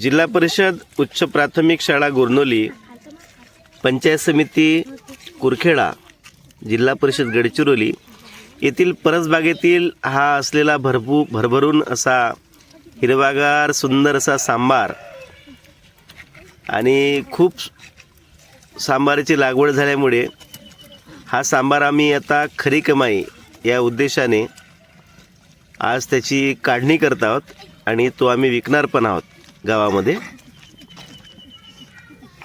जिल्हा परिषद उच्च प्राथमिक शाळा गोरनोली पंचायत समिती कुरखेडा जिल्हा परिषद गडचिरोली येथील परसबागेतील हा असलेला भरपू भरभरून असा हिरवागार सुंदर असा सांबार आणि खूप सांबाराची लागवड झाल्यामुळे हा सांबार आम्ही आता खरी कमाई या उद्देशाने आज त्याची काढणी करत आहोत. आणि तो आम्ही विकणार पण आहोत गावामध्ये.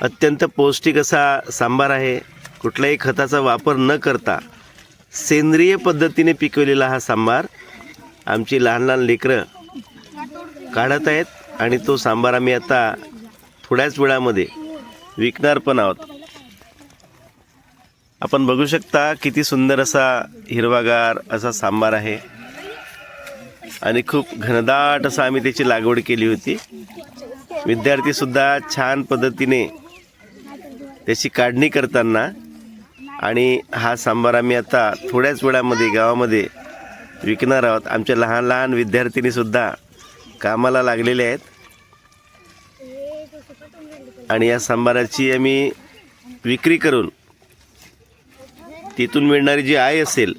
अत्यंत पौष्टिक असा सांबार आहे. कुठल्याही खताचा वापर न करता सेंद्रिय पद्धतीने पिकवलेला हा सांबार आमची लहान लहान लेकरं काढत आहेत आणि तो सांबार आम्ही आता थोड्याच वेळामध्ये विकणार पण आहोत. आपण बघू शकता किती सुंदर असा हिरवागार असा सांबार आहे. आणि खूप घनदाट असं आम्ही त्याची लागवड केली होती. विद्यार्थीसुद्धा छान पद्धतीने त्याची काढणी करताना आणि हा सांबार आम्ही आता थोड्याच वेळामध्ये गावामध्ये विकणार आहोत. आमच्या लहान लहान विद्यार्थिनीसुद्धा कामाला लागलेले आहेत. आणि या सांबाराची आम्ही विक्री करून तिथून मिळणारी जी आय असेल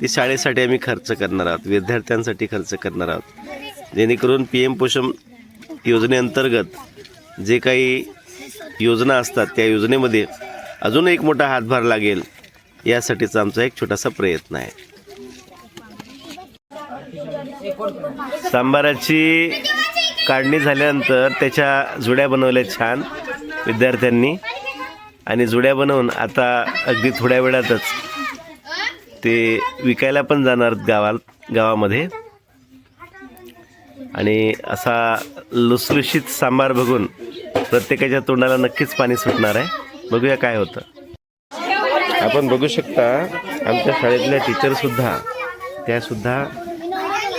ती शाळेसाठी आम्ही खर्च करणार आहोत. विद्यार्थ्यांसाठी खर्च करणार आहोत. जेणेकरून पी एम पोषण योजनेअंतर्गत जे काही योजना असतात त्या योजनेमध्ये अजून एक मोठा हातभार लागेल यासाठीचा आमचा एक छोटासा प्रयत्न आहे. सांबाराची काढणी झाल्यानंतर त्याच्या जुड्या बनवल्या छान विद्यार्थ्यांनी. आणि जुड्या बनवून आता अगदी थोड्या वेळातच ते विकायला पण जाणार गावात गावामध्ये. आणि असा लुसलुशीत सांबार बघून प्रत्येकाच्या तोंडाला नक्कीच पाणी सुटणार आहे. बघूया काय होतं. आपण बघू शकता आमच्या शाळेतल्या टीचरसुद्धा त्यासुद्धा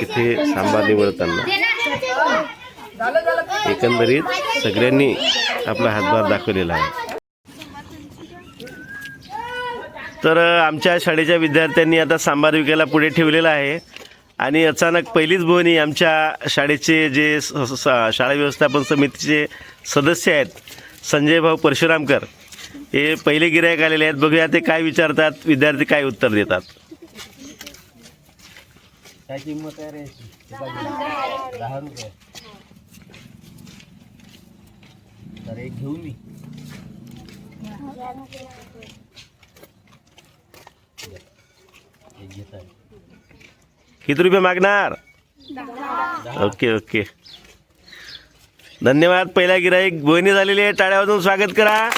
इथे सांबार निवडताना. एकंदरीत सगळ्यांनी आपला हातभार दाखवलेला आहे. तर आमच्या शाळेच्या विद्यार्थ्यांनी आता सांबार विकायला पुढे ठेवलेला आहे. आणि अचानक पहिलीच बोहणी आमच्या शाळेचे जे स- शाळा व्यवस्थापन समितीचे सदस्य आहेत संजय भाऊ परशुरामकर. हे पहिले गिरायक आलेले आहेत. बघूया ते काय विचारतात. विद्यार्थी काय उत्तर देतात. काय किंमत आहे रे दहा रुपये. तर एक घेऊ मी एक घेत आहे किती रुपये मागणार? Okay okay. धन्यवाद पहिला गिराईक. बोहणी झालेली आहे. टाळ्या वाजवून स्वागत करा.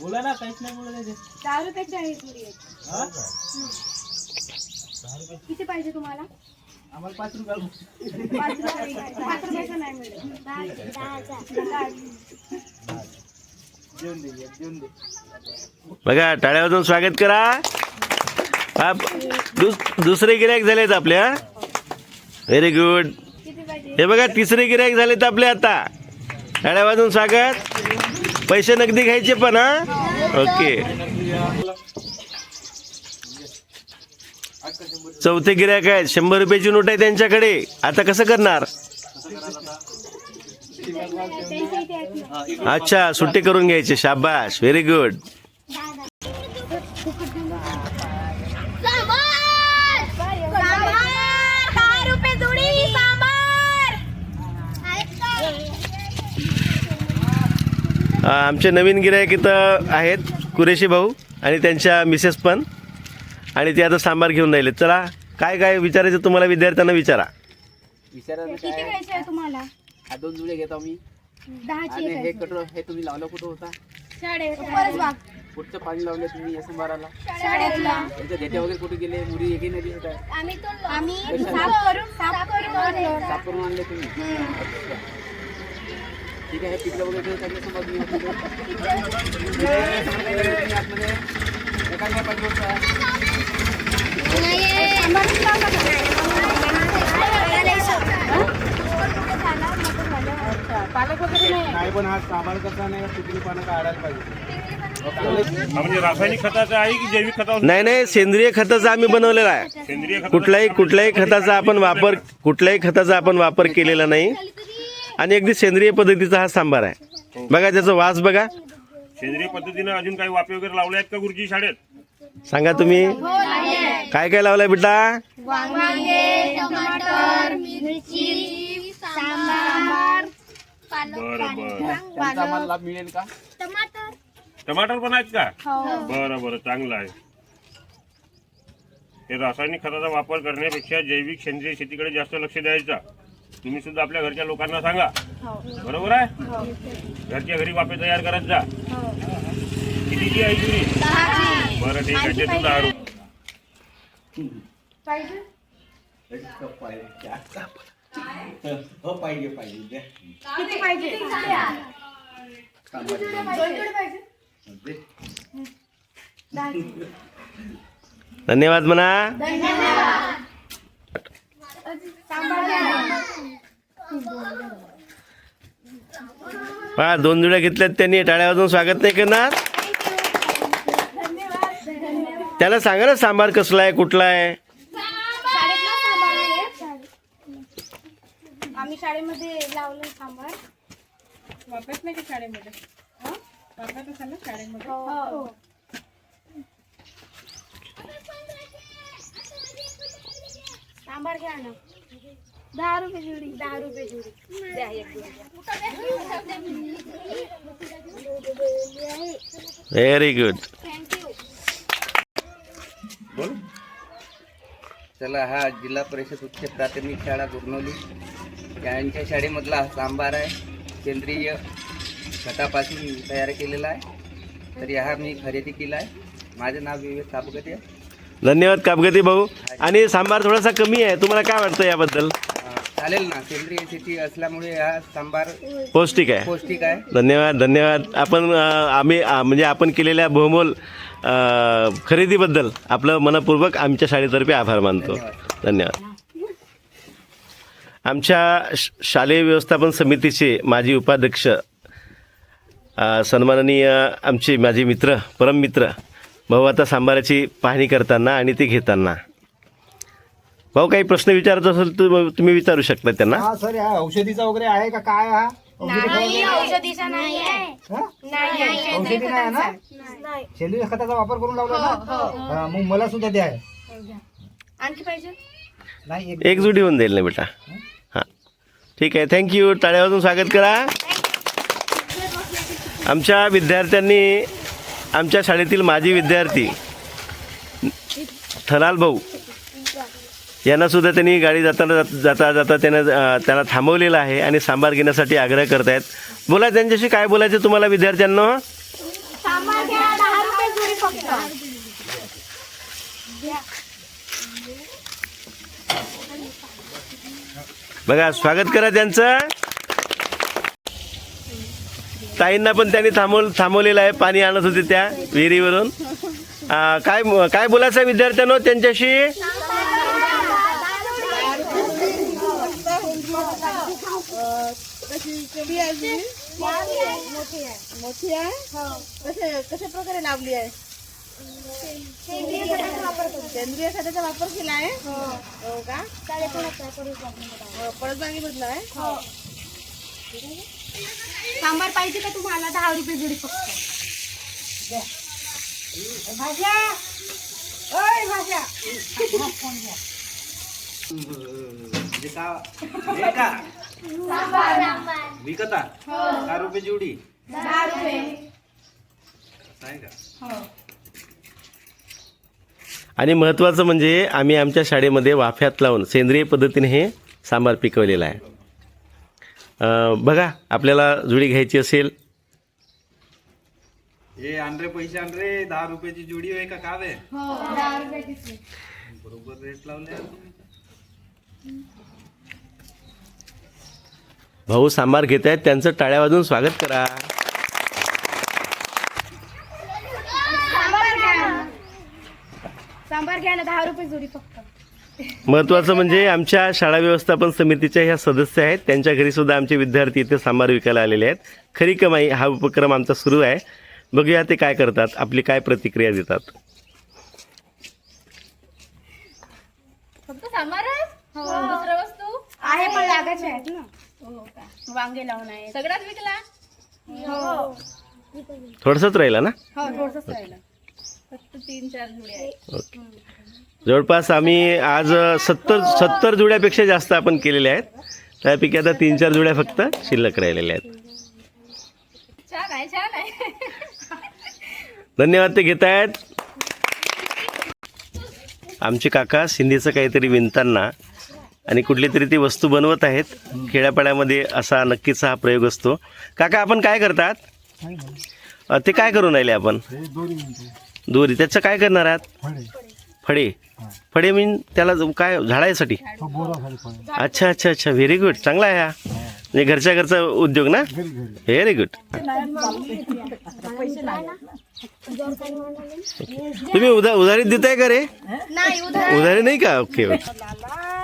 बोला ना काहीच नाही बोला आहे. किती पाहिजे तुम्हाला? आम्हाला पाच रुपये पाच पाच रुपयाचं नाही मिळेल बघा टाळ्या वाजवून स्वागत करा. दुस दुसरे गिरायक झालेत आपल्या व्हेरी गुड हे बघा तिसरे गिरायक झालेत आपले आता. टाळ्या वाजवून स्वागत. पैसे नगदी घ्यायचे पण हा? ओके चौथे गिरायक आहेत. शंभर रुपयाची नोट आहे त्यांच्याकडे. आता कसं करणार? अच्छा सुट्टी करून घ्यायचे. शाबाश व्हेरी गुड आमचे नवीन गिरायक इथं आहेत. कुरेशी भाऊ आणि त्यांच्या मिसेस पण. आणि ते आता सांबार घेऊन राहिले. चला काय काय विचारायचं तुम्हाला? विद्यार्थ्यांना विचारा. विचारायचं किती काय? घ्यायचे आहे तुम्हाला? हा दोन जुळे घेतो आम्ही. दहाची आणि एक हे आहे. कटर हे तुम्ही लावलं कुठं होता? शाळेत परसबाग. कुठचं पाणी लावलं तुम्ही या संभाराला शाळेतला. त्यांच्या घेट्या वगैरे कुठे गेले? मुली एकही नाही दिसत आहे. आम्ही आम्ही साफ करून साफ करून आणलं. साफ करून आणले तुम्ही. ठीक आहे पिकलं वगैरे तुम्ही आतमध्ये. तुम्ही आतमध्ये? नाही नाही पण हा सांबार कसा नाही पिकली पानं काढायला पाहिजे म्हणजे रासायनिक खताचं आहे की जैविक खताचं नाही नाही सेंद्रिय खताचा आम्ही बनवलेला आहे. सेंद्रिय खत कुठल्याही कुठल्याही खताचा आपण वापर कुठल्याही खताचा आपण वापर केलेला नाही. आणि अगदी सेंद्रिय पद्धतीचा हा सांबार आहे. बघा त्याचा वास बघा. सेंद्रिय पद्धतीनं अजून काही वाफे वगैरे लावले आहेत का गुरुजी शाळेत? सांगा तुम्ही. काय काय लावलंय बेटा? वांगे टमाटर मिळेल का? पण आहेत का? बरं बरं चांगलं आहे. हे रासायनिक खताचा वापर करण्यापेक्षा जैविक सेंद्रिय शेतीकडे जास्त लक्ष द्यायचा. तुम्ही सुद्धा आपल्या घरच्या लोकांना सांगा. बरोबर आहे? घरच्या घरी वाफे तयार करत जा. कितीची आहे तुरी बरं ठीक आहे. हो पाहिजे. पाहिजे? किती पाहिजे? धन्यवाद म्हणा पहा दोन जुड्या घेतल्यात त्यांनी. टाळ्या वाजून स्वागत नाही करणार. त्याला सांगा ना सांबार कसला आहे कुठला आहे? शाळेतला सांबार. आहे आम्ही शाळेमध्ये लावलं सांबार. वापरत नाही का शाळेमध्ये? हं? वापरत असाल ना शाळेमध्ये? हो सांबार घ्या ना. दहा रुपये जुडी. दहा रुपये जुडी. द्या एक व्हेरी गुड चला हा जिल्हा परिषद उच्च प्राथमिक शाळा गुरनोली. यांच्या शाळेमधला हा सांबार आहे. सेंद्रिय खतापासून तयार केलेला आहे. तर हा मी खरेदी केला आहे. माझं नाव विवेक सापगते आहे धन्यवाद कापगती भाऊ. आणि सांबार थोडासा कमी आहे. तुम्हाला काय वाटतं याबद्दल? चालेल ना. सेंद्रिय शेती असल्यामुळे हा सांबार पौष्टिक आहे. पौष्टिक आहे. धन्यवाद धन्यवाद. आपण अ, आम्ही म्हणजे आपण केलेल्या बहुमोल खरेदीबद्दल आपलं मनपूर्वक आमच्या शाळेतर्फे आभार मानतो. धन्यवाद. आमच्या श- शालेय व्यवस्थापन समितीचे माजी उपाध्यक्ष सन्माननीय आमचे माझे मित्र परममित्र भाऊ आता सांबाराची पाहणी करताना आणि ती घेताना. भाऊ काही प्रश्न विचारत असेल तर तुम्ही विचारू शकता त्यांना. सर औषधीचा वगैरे आहे का? काय हा? नाही औषधीचा नाही आहे. हा? नाही औषधी नाही आहे ना? नाही. सेंद्रिय खताचा वापर करून लावला ना? हा, मग मला सुद्धा द्या. आणखी पाहिजे? नाही एक एक जुडी होऊन जाईल ना बेटा. हां? ठीक आहे थँक्यू टाळ्या वाजून स्वागत करा. आमच्या विद्यार्थ्यांनी आमच्या शाळेतील माजी विद्यार्थी थलाल भाऊ यांना सुद्धा त्यांनी गाडी जाताना जाता जाता त्यांना त्यांना थांबवलेलं आहे आणि सांबार घेण्यासाठी आग्रह करतायत. बोला त्यांच्याशी काय बोलायचं तुम्हाला विद्यार्थ्यांना? बघा स्वागत करा त्यांचं. ताईंना पण त्यांनी थांबव थांबवलेलं आहे पाणी आणत होते त्या विहिरीवरून. काय काय बोलायचं आहे विद्यार्थ्यांनो त्यांच्याशी? केली आहे जी? मोठी आहे. कसे कशा प्रकारे लावली आहे? सेंद्रिय खताचा वापर केला आहे? हो. का? हो, परसबागी मधला आहे? सांबार पाहिजे का तुम्हाला? दहा रुपये जुडी फक्त. भाज्या! ओय भाज्या! का हे का? विकता? दहा रुपये जोडी दहा रुपये. का? आणि महत्त्वाचं म्हणजे आम्ही आमच्या शाळेमध्ये वाफ्यात लावून सेंद्रिय पद्धतीने हे सांबार पिकवलेलं आहे. बघा आपल्याला जुडी घ्यायची असेल. हे आणरे पैसे आणरे दहा रुपयाची जोडी आहे का कावे? रुपये बरोबर रेट लावले भाऊ सांबार घेत आहेत. त्यांचं टाळ्या वाजून स्वागत करा. सांबार घ्या सांबार घ्या ना दहा रुपये जुडी फक्त. महत्त्वाचं म्हणजे आमच्या शाळा व्यवस्थापन समितीच्या ह्या सदस्य आहेत. त्यांच्या घरी सुद्धा आमचे विद्यार्थी इथे सांबार विकायला आलेले आहेत. खरी कमाई हा उपक्रम आमचा सुरू आहे. बघूया ते काय करतात आपली काय प्रतिक्रिया देतात. फक्त सांबार दुसरं वस्तू? आहे पण लागायचे आहेत ना. हो का वांगे लावून आहे. सगळ्यात विकला? हो. थोडंसंच राहिला ना? हो थोडसंच राहिलं. फक्त तीन चार जुडे आहेत. जवळपास आम्ही आज सत्तर सत्तर जुड्यापेक्षा जास्त आपण केलेल्या आहेत. त्यापैकी आता तीन चार जुड्या फक्त शिल्लक राहिलेल्या आहेत. छान आहे छान आहे. धन्यवाद ते घेत आहेत आमचे काका सिंधीचं काहीतरी विणताना आणि कुठली तरी ती वस्तू बनवत आहेत. खेड्यापाड्यामध्ये असा नक्कीच हा प्रयोग असतो. काका आपण काय करतात? ते काय करून राहिले आपण? दोरी. त्याचं काय करणार आहात? फळे. फळे मीन त्याला काय झाडायसाठी अच्छा अच्छा अच्छा. व्हेरी गुड चांगला आहे हा. म्हणजे घरच्या घरचा उद्योग ना? व्हेरी गुड तुम्ही उधा उधारीत देताय का रे? उधारी नाही का? ओके ओके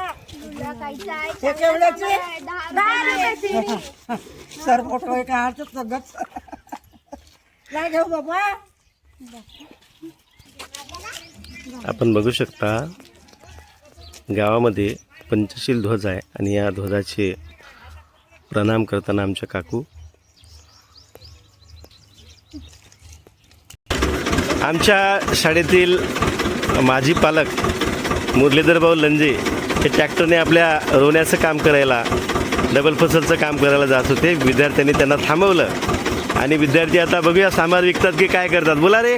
सर सगळंच. काय घेऊ बाबा. आपण बघू शकता गावामध्ये पंचशील ध्वज आहे आणि या ध्वजाचे प्रणाम करताना आमच्या काकू. आमच्या शाळेतील माजी पालक मुरलीधरभाऊ लंजे हे ट्रॅक्टरने आपल्या रोवण्याचं काम करायला डबल फसलचं काम करायला जात होते. विद्यार्थ्यांनी त्यांना थांबवलं. आणि विद्यार्थी आता बघूया सामान विकतात की काय करतात? बोला रे.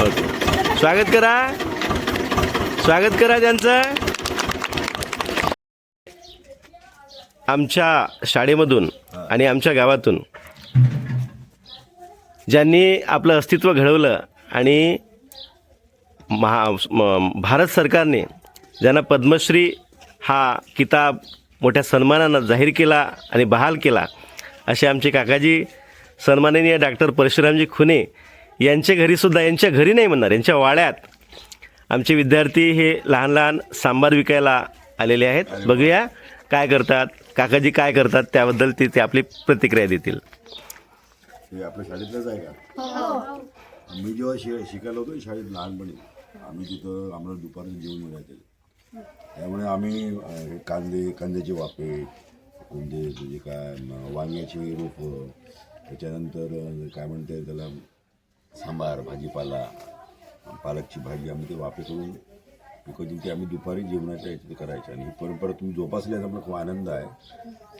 ओके. स्वागत करा. स्वागत करा त्यांचं. आमच्या शाळेमधून आणि आमच्या गावातून ज्यांनी आपलं अस्तित्व घडवलं आणि महा म- भारत सरकारने ज्यांना पद्मश्री हा किताब मोठ्या सन्मानानं जाहीर केला आणि बहाल केला असे आमचे काकाजी सन्माननीय डॉक्टर परशुरामजी खुने यांच्या घरीसुद्धा यांच्या घरी नाही म्हणणार यांच्या वाड्यात आमचे विद्यार्थी हे लहान लहान सांबार विकायला आलेले आहेत. बघूया काय करतात काकाजी काय करतात त्याबद्दल ते ते आपली प्रतिक्रिया देतील. हे आपल्या शाळेतलंच आहे का? मी जेव्हा शि शिकायला होतो शाळेत लहानपणी आम्ही तिथं आम्हाला दुपारचं जेवण मिळायचं. त्यामुळे आम्ही अं, हे कांदे कांद्याचे वाफे कोणते म्हणजे काय म, वांग्याची रोपं त्याच्यानंतर अं, काय म्हणते त्याला सांबार भाजीपाला पालकची भाजी आम्ही ते वाफे करून घेऊन ते आम्ही दुपारी जेवणाच्या याच्यात करायचे. आणि ही परंपरा तुम्ही जोपासल्याचा मला खूप आनंद आहे.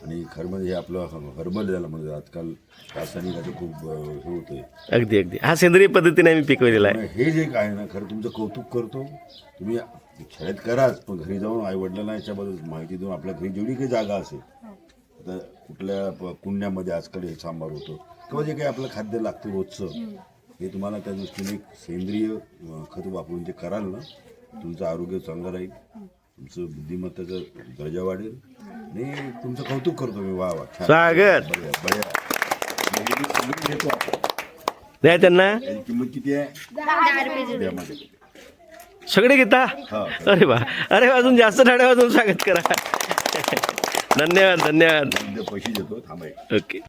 आणि खरं म्हणजे हे आपलं हर्बल झालं म्हणजे आजकाल रासायनिकाचं खूप हे होते अगदी अगदी. हा सेंद्रिय पद्धतीने आम्ही पिकवलेला आहे. हे जे काय ना खरं तुमचं कौतुक करतो. तुम्ही शाळेत कराच पण घरी जाऊन आई वडिलांना याच्याबद्दल माहिती देऊन आपल्या घरी जेवढी काही जागा असेल आता कुठल्या कुंड्यामध्ये आजकाल हे सांबार होतं. किंवा जे काही आपलं खाद्य लागतं रोजचं हे तुम्हाला त्या दृष्टीने सेंद्रिय खत वापरून जे कराल ना तुमचं आरोग्य चांगलं राहील. तुमचं बुद्धिमत्ताचा दर्जा वाढेल. आणि तुमचं कौतुक करतो मी. वा वा. छान. स्वागत. बढिया बढिया. म्हणजे मी समजून घेतो आपण. द्या त्यांना. किंमत किती आहे? सगळे घेता? हा अरे वा. अरे वा, अजून जास्त टाळ्या वाजून स्वागत करा. धन्यवाद धन्यवाद. पैसे देतो थांबाय ओके.